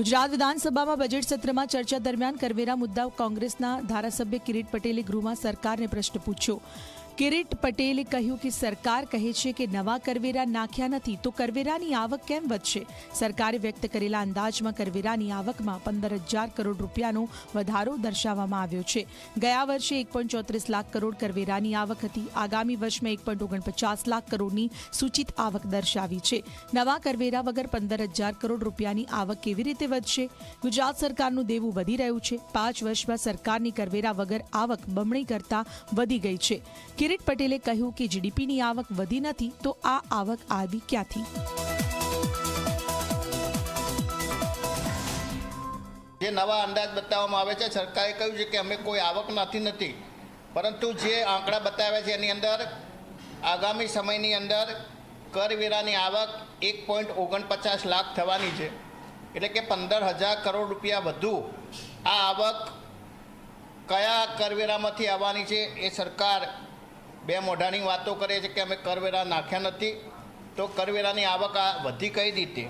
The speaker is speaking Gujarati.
ગુજરાત વિધાનસભામાં બજેટ સત્રમાં ચર્ચા દરમિયાન કરવેરા મુદ્દા કોંગ્રેસના ધારાસભ્ય કિરીટ પટેલે ગૃહમાં સરકારને પ્રશ્ન પૂછ્યો. કિરીટ પટેલે કહ્યું કે સરકાર કહે છે કે નવા કરવેરા નાખ્યા નથી તો કરવેરાની આવક કેમ વધશે? સરકારે વ્યક્ત કરેલા અંદાજમાં કરવેરાની આવકમાં પંદર હજાર કરોડ રૂપિયાનો વધારો દર્શાવવામાં આવ્યો છે. ગયા વર્ષે એક ચોત્રીસ લાખ કરોડ કરવેરાની આવક હતી. આગામી વર્ષમાં એક ઓગણપચાસ લાખ કરોડની સૂચિત આવક દર્શાવી છે. નવા કરવેરા વગર પંદર હજાર કરોડ રૂપિયાની આવક કેવી રીતે વધશે? ગુજરાત સરકારનું દેવું વધી રહ્યું છે. પાંચ વર્ષમાં સરકારની કરવેરા વગર આવક બમણી કરતા વધી ગઈ છે. કિરીટ પટેલે કહ્યું કે જીડીપીની આવક વધી નથી, તો આ આવક આવી ક્યાંથી? જે નવા અંદાજ બતાવવામાં આવે છે, સરકારે કહ્યું છે કે અમે કોઈ આવક નથી નથી. પરંતુ જે આંકડા બતાવ્યા છે, એની અંદર આગામી સમયની અંદર કરવેરાની આવક એક પોઈન્ટ ઓગણપચાસ લાખ થવાની છે. એટલે કે પંદર હજાર કરોડ રૂપિયા વધુ આ આવક કયા કરવેરામાંથી આવવાની છે, એ સરકાર બે મોઢાની વાતો કરે છે કે અમે કરવેરા નાખ્યા નથી. તો કરવેરાની આવક વધી કઈ રીતે